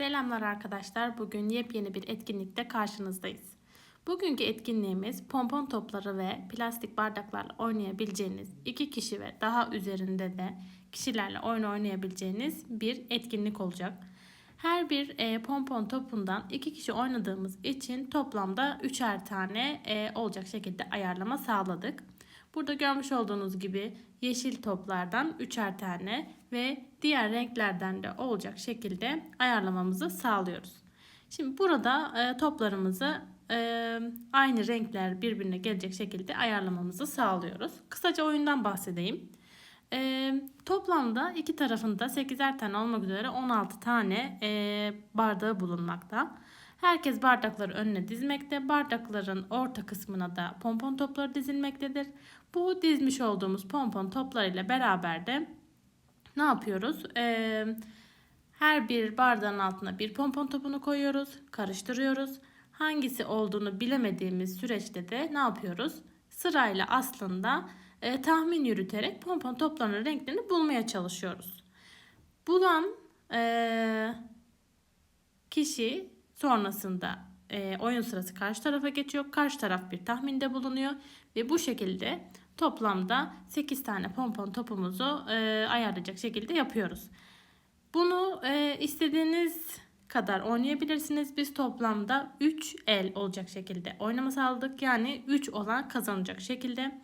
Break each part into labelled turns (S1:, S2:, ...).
S1: Selamlar arkadaşlar. Bugün yepyeni bir etkinlikte karşınızdayız. Bugünkü etkinliğimiz pompon topları ve plastik bardaklarla oynayabileceğiniz iki kişi ve daha üzerinde de kişilerle oyun oynayabileceğiniz bir etkinlik olacak. Her bir e, pompon topundan iki kişi oynadığımız için toplamda üçer tane e, olacak şekilde ayarlama sağladık. Burada görmüş olduğunuz gibi yeşil toplardan üçer tane ve diğer renklerden de olacak şekilde ayarlamamızı sağlıyoruz. Şimdi burada e, toplarımızı e, aynı renkler birbirine gelecek şekilde ayarlamamızı sağlıyoruz. Kısaca oyundan bahsedeyim. E, toplamda iki tarafında 8'er tane olmak üzere 16 tane e, bardağı bulunmakta. Herkes bardakları önüne dizmekte. Bardakların orta kısmına da pompon topları dizilmektedir. Bu dizmiş olduğumuz pompon toplarıyla beraber de ne yapıyoruz? Ee, her bir bardağın altına bir pompon topunu koyuyoruz, karıştırıyoruz. Hangisi olduğunu bilemediğimiz süreçte de ne yapıyoruz? Sırayla aslında e, tahmin yürüterek pompon toplarının renklerini bulmaya çalışıyoruz. Bulan e, kişi sonrasında e, oyun sırası karşı tarafa geçiyor. Karşı taraf bir tahminde bulunuyor ve bu şekilde toplamda 8 tane pompon topumuzu e, ayarlayacak şekilde yapıyoruz. Bunu e, istediğiniz kadar oynayabilirsiniz. Biz toplamda 3 el olacak şekilde oynama sağladık. Yani 3 olan kazanacak şekilde.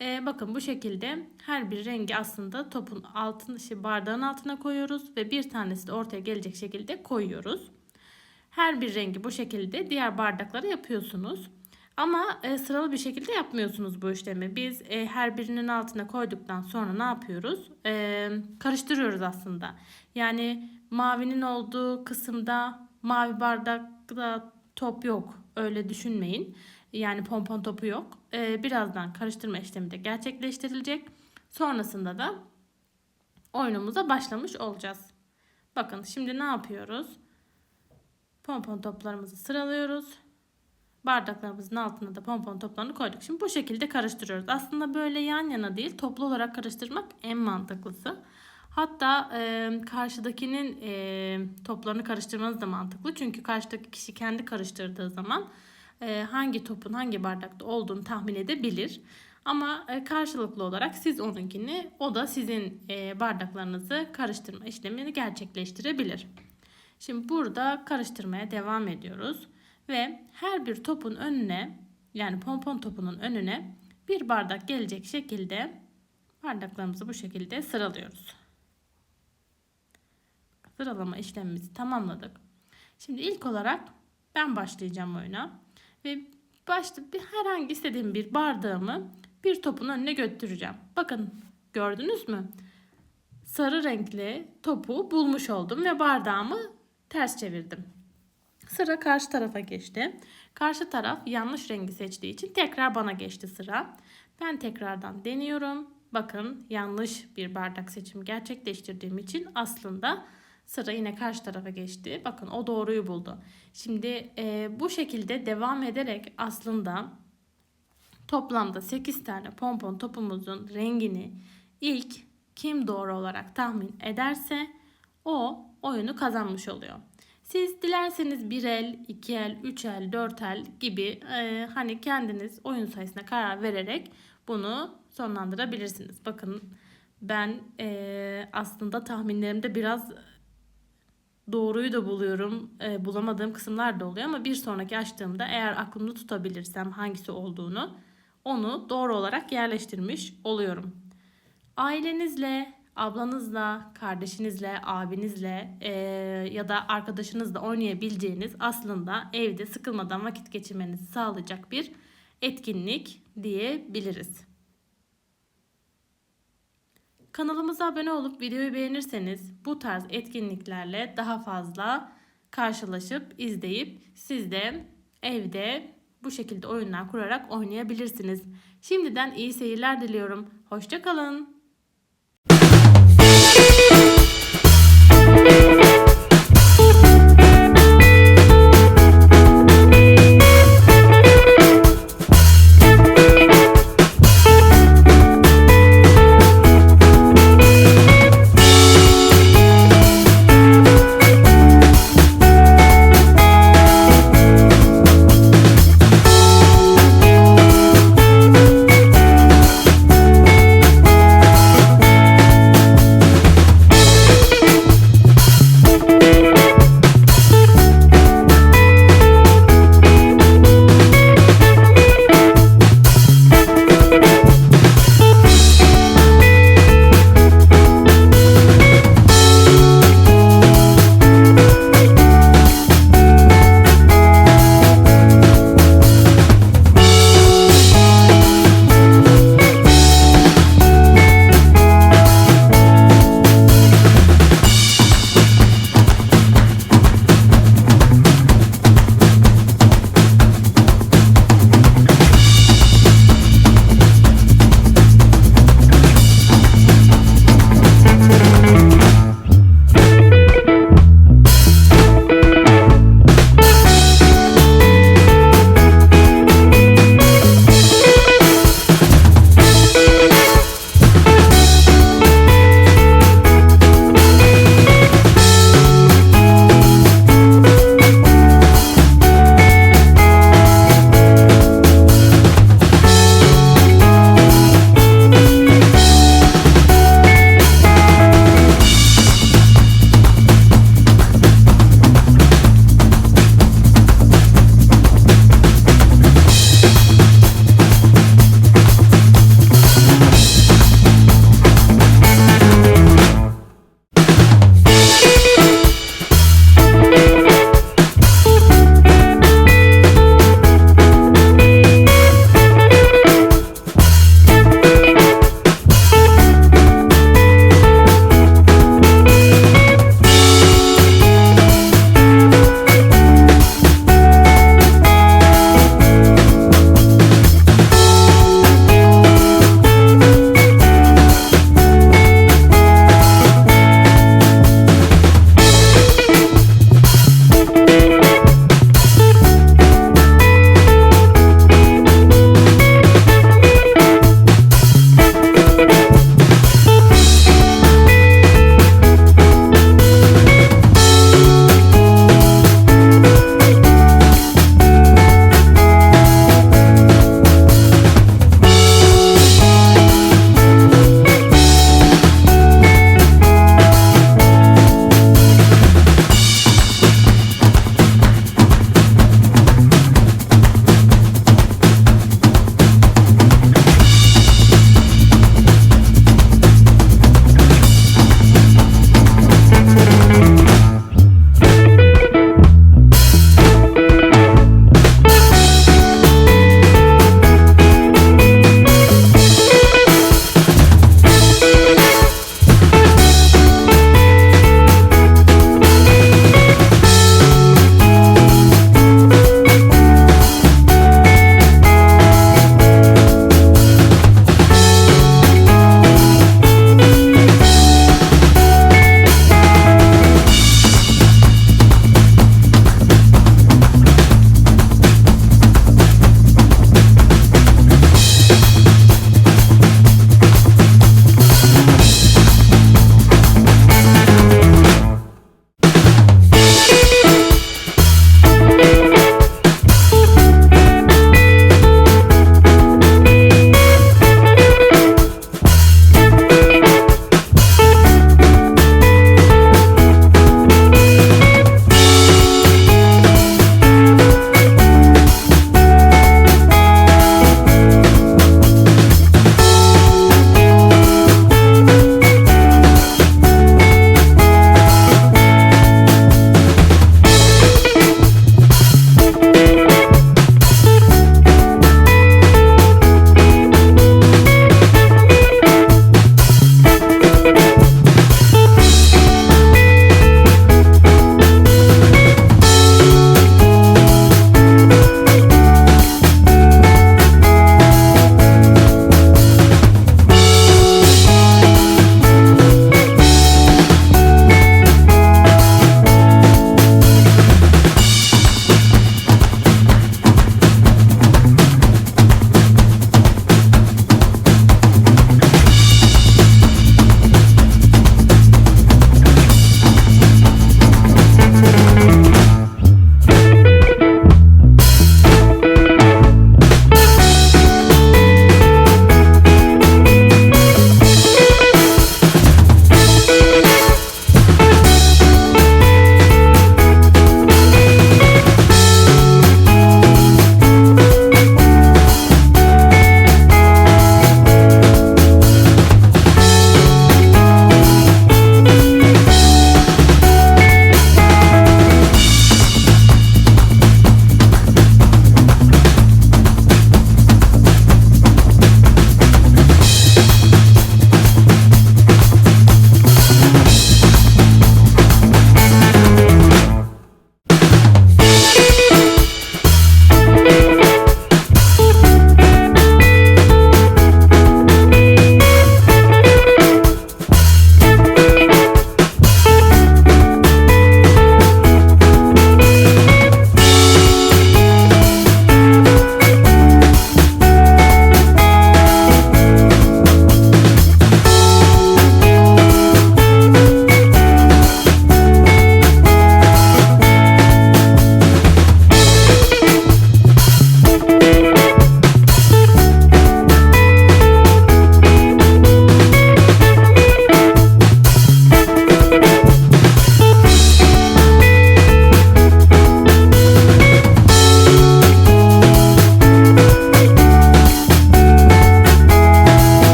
S1: E, bakın bu şekilde her bir rengi aslında topun altın, şey, bardağın altına koyuyoruz ve bir tanesi de ortaya gelecek şekilde koyuyoruz. Her bir rengi bu şekilde diğer bardaklara yapıyorsunuz. Ama e, sıralı bir şekilde yapmıyorsunuz bu işlemi. Biz e, her birinin altına koyduktan sonra ne yapıyoruz? E, karıştırıyoruz aslında. Yani mavinin olduğu kısımda mavi bardakta top yok. Öyle düşünmeyin. Yani pompon topu yok. E, birazdan karıştırma işlemi de gerçekleştirilecek. Sonrasında da oyunumuza başlamış olacağız. Bakın şimdi ne yapıyoruz? Pompon toplarımızı sıralıyoruz. Bardaklarımızın altına da pompon toplarını koyduk. Şimdi bu şekilde karıştırıyoruz. Aslında böyle yan yana değil toplu olarak karıştırmak en mantıklısı. Hatta e, karşıdakinin e, toplarını karıştırmanız da mantıklı. Çünkü karşıdaki kişi kendi karıştırdığı zaman e, hangi topun hangi bardakta olduğunu tahmin edebilir. Ama e, karşılıklı olarak siz onunkini o da sizin e, bardaklarınızı karıştırma işlemini gerçekleştirebilir. Şimdi burada karıştırmaya devam ediyoruz. Ve her bir topun önüne yani pompon topunun önüne bir bardak gelecek şekilde bardaklarımızı bu şekilde sıralıyoruz. Sıralama işlemimizi tamamladık. Şimdi ilk olarak ben başlayacağım oyuna. Ve başta bir herhangi istediğim bir bardağımı bir topun önüne götüreceğim. Bakın gördünüz mü? Sarı renkli topu bulmuş oldum ve bardağımı ters çevirdim. Sıra karşı tarafa geçti. Karşı taraf yanlış rengi seçtiği için tekrar bana geçti sıra. Ben tekrardan deniyorum. Bakın yanlış bir bardak seçimi gerçekleştirdiğim için aslında sıra yine karşı tarafa geçti. Bakın o doğruyu buldu. Şimdi e, bu şekilde devam ederek aslında toplamda 8 tane pompon topumuzun rengini ilk kim doğru olarak tahmin ederse o oyunu kazanmış oluyor. Siz dilerseniz bir el, iki el, üç el, dört el gibi e, hani kendiniz oyun sayısına karar vererek bunu sonlandırabilirsiniz. Bakın ben e, aslında tahminlerimde biraz doğruyu da buluyorum. E, bulamadığım kısımlar da oluyor ama bir sonraki açtığımda eğer aklımda tutabilirsem hangisi olduğunu onu doğru olarak yerleştirmiş oluyorum. Ailenizle ablanızla, kardeşinizle, abinizle e, ya da arkadaşınızla oynayabileceğiniz aslında evde sıkılmadan vakit geçirmenizi sağlayacak bir etkinlik diyebiliriz. Kanalımıza abone olup videoyu beğenirseniz bu tarz etkinliklerle daha fazla karşılaşıp izleyip siz de evde bu şekilde oyunlar kurarak oynayabilirsiniz. Şimdiden iyi seyirler diliyorum. Hoşçakalın.